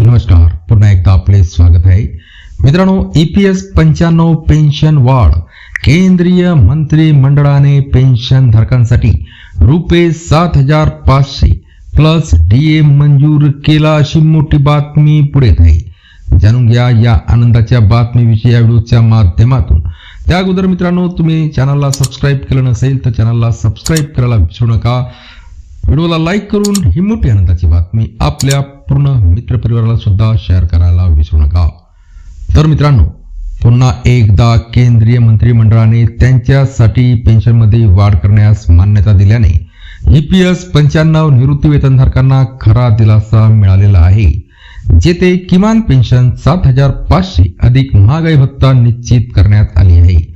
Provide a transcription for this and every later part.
नमस्कार. पुन्हा एकदा आपले स्वागत आहे. मित्रांनो ए पी एस पंच्याण्णव पेन्शन वाढ केंद्रीय मंत्रिमंडळाने पेन्शन धारकांसाठी रुपये सात हजार पाचशे प्लस डी एम मंजूर केला अशी मोठी बातमी पुढे आहे. जाणून घ्या या आनंदाच्या बातमीविषयी या व्हिडिओच्या माध्यमातून. त्या अगोदर मित्रांनो तुम्ही चॅनलला सबस्क्राईब केलं नसेल तर चॅनलला सबस्क्राईब करायला विसरू नका. व्हिडिओला लाईक करून ही मोठी आनंदाची बातमी आपल्या पूर्ण मित्रपरिवाराला सुद्धा शेअर करायला विसरू नका. तर मित्रांनो पुन्हा एकदा केंद्रीय मंत्रिमंडळाने त्यांच्यासाठी पेन्शनमध्ये वाढ करण्यास मान्यता दिल्याने ई पी एस पंच्याण्णव निवृत्तीवेतनधारकांना खरा दिलासा मिळालेला आहे जेथे किमान पेन्शन सात हजार पाचशे अधिक महागाई भत्ता निश्चित करण्यात आली आहे.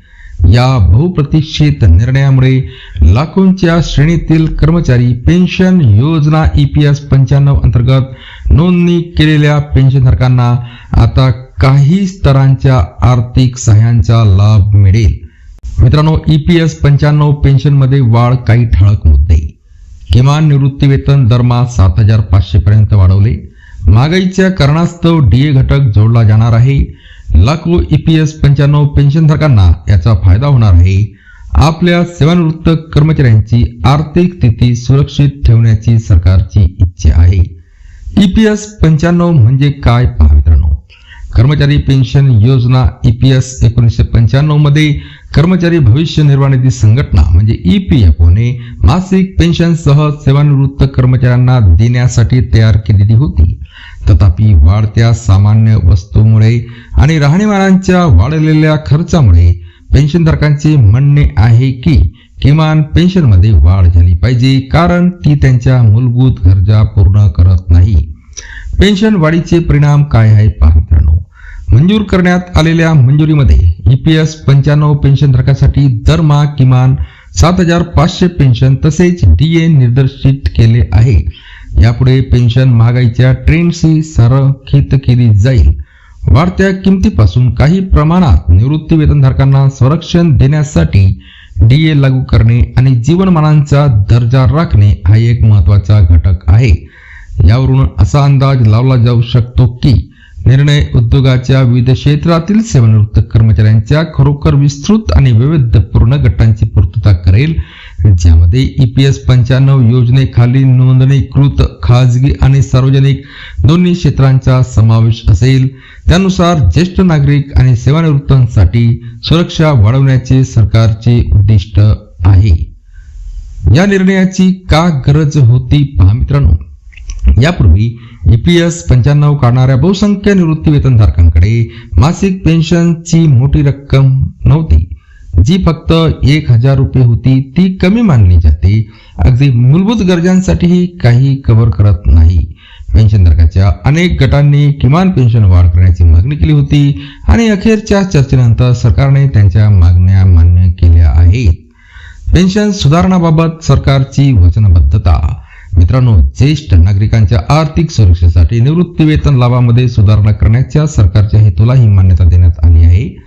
या बहुप्रतीक्षित निर्णयामुळे लाखोंच्या श्रेणीतील कर्मचारी पेन्शन योजना ई पी एस पंच्याण्णव अंतर्गत नोंदणी केलेल्या पेन्शनधारकांना आता काही स्तरांच्या आर्थिक सहाय्यांचा लाभ मिळेल. मित्रांनो ई पी एस पंच्याण्णव पेन्शनमध्ये वाढ काही ठळक मुद्दे. किमान निवृत्ती वेतन दरमहा सात हजार पाचशे पर्यंत वाढवले. महागाईच्या कारणास्तव डीए घटक जोडला जाणार आहे. लाखो ईपीएस पंच्याण्णव पेन्शनधारकांना याचा फायदा होणार आहे. आपल्या सेवानिवृत्त कर्मचाऱ्यांची आर्थिक स्थिती सुरक्षित ठेवण्याची सरकारची इच्छा आहे. ईपीएस पंच्याण्णव म्हणजे काय पहा मित्रांनो? कर्मचारी पेन्शन योजना ईपीएस एकोणीसशे पंच्याण्णवमध्ये कर्मचारी भविष्य निर्वाह निधी संघटना म्हणजे ईपीएफओने पी एफ ओने मासिक पेन्शनसह सेवानिवृत्त कर्मचाऱ्यांना देण्यासाठी तयार केलेली होती. तथापि वाढत्या सामान्य वस्तूमुळे आणि राहणीमानांच्या वाढलेल्या खर्चामुळे पेन्शनधारकांचे म्हणणे आहे की किमान पेन्शनमध्ये वाढ झाली पाहिजे कारण ती त्यांच्या मूलभूत गरजा पूर्ण करत नाही. पेन्शन वाढीचे परिणाम काय आहे पहा मित्रांनो. मंजूर करण्यात आलेल्या मंजुरीमध्ये ई पी एस पंच्याण्णव पेन्शनधारकासाठी दरमहा किमान सात हजार पाचशे पेन्शन तसेच डीए निर्देशित केले आहे. यापुढे पेन्शन महागाईच्या ट्रेंडशी संरक्षित केली जाईल. वाढत्या किमतीपासून काही प्रमाणात निवृत्ती वेतनधारकांना संरक्षण देण्यासाठी डीए लागू करणे आणि जीवनमानांचा दर्जा राखणे हा एक महत्त्वाचा घटक आहे. यावरून असा अंदाज लावला जाऊ शकतो की निर्णय उद्योगाच्या विविध क्षेत्रातील सेवानिवृत्त कर्मचाऱ्यांच्या खरोखर विस्तृत आणि वैविध्यपूर्ण गटांची पूर्तता करेल. ज्यामध्ये ई पी एस पंच्याण्णव योजनेखाली नोंदणीकृत खाजगी आणि सार्वजनिक दोन्ही क्षेत्रांचा समावेश असेल. त्यानुसार ज्येष्ठ नागरिक आणि सेवानिवृत्तांसाठी सुरक्षा वाढवण्याचे सरकारचे उद्दिष्ट आहे. या निर्णयाची का गरज होती पहा मित्रांनो. यापूर्वी ई पी एस पंच्याण्णव काढणाऱ्या बहुसंख्य निवृत्ती वेतनधारकांकडे मासिक पेन्शनची मोठी रक्कम नव्हती. जी फक्त एक हजार रुपये होती ती कमी मानली जाते. अगदी मूलभूत गरजांसाठीही काही कव्हर करत नाही. पेन्शनधारकाच्या अनेक गटांनी किमान पेन्शन वाढ करण्याची मागणी केली होती आणि अखेरच्या चर्चेनंतर सरकारने त्यांच्या मागण्या मान्य केल्या आहेत. पेन्शन सुधारणाबाबत सरकारची वचनबद्धता. मित्रांनो ज्येष्ठ नागरिकांच्या आर्थिक सुरक्षेसाठी निवृत्ती वेतन लाभामध्ये सुधारणा करण्याच्या सरकारच्या हेतूला ही मान्यता देण्यात आली आहे.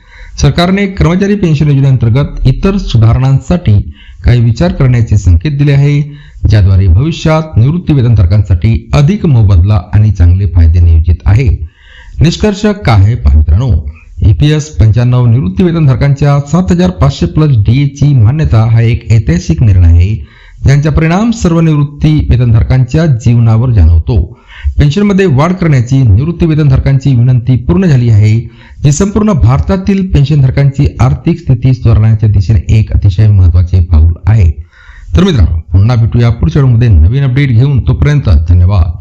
सरकारने कर्मचारी पेन्शन योजनेअंतर्गत इतर सुधारणांसाठी काही विचार करण्याचे संकेत दिले आहे ज्याद्वारे भविष्यात निवृत्ती वेतनधारकांसाठी अधिक मोबदला आणि चांगले फायदे नियोजित आहे. निष्कर्ष काय आहे पहा मित्रांनो ईपीएस पंच्याण्णव निवृत्ती वेतनधारकांच्या सात हजार पाचशे प्लस डीएची मान्यता हा एक ऐतिहासिक निर्णय आहे ज्यांचा परिणाम सर्व निवृत्ती वेतनधारकांच्या जीवनावर जाणवतो. पेन्शनमध्ये वाढ करण्याची निवृत्तीवेतनधारकांची विनंती पूर्ण झाली आहे. जी संपूर्ण भारतातील पेन्शनधारकांची आर्थिक स्थिती सुधारण्याच्या दिशेने एक अतिशय महत्त्वाचे पाऊल आहे. तर मित्रांनो पुन्हा भेटूया पुढच्या व्हिडिओमध्ये नवीन अपडेट घेऊन तोपर्यंत धन्यवाद.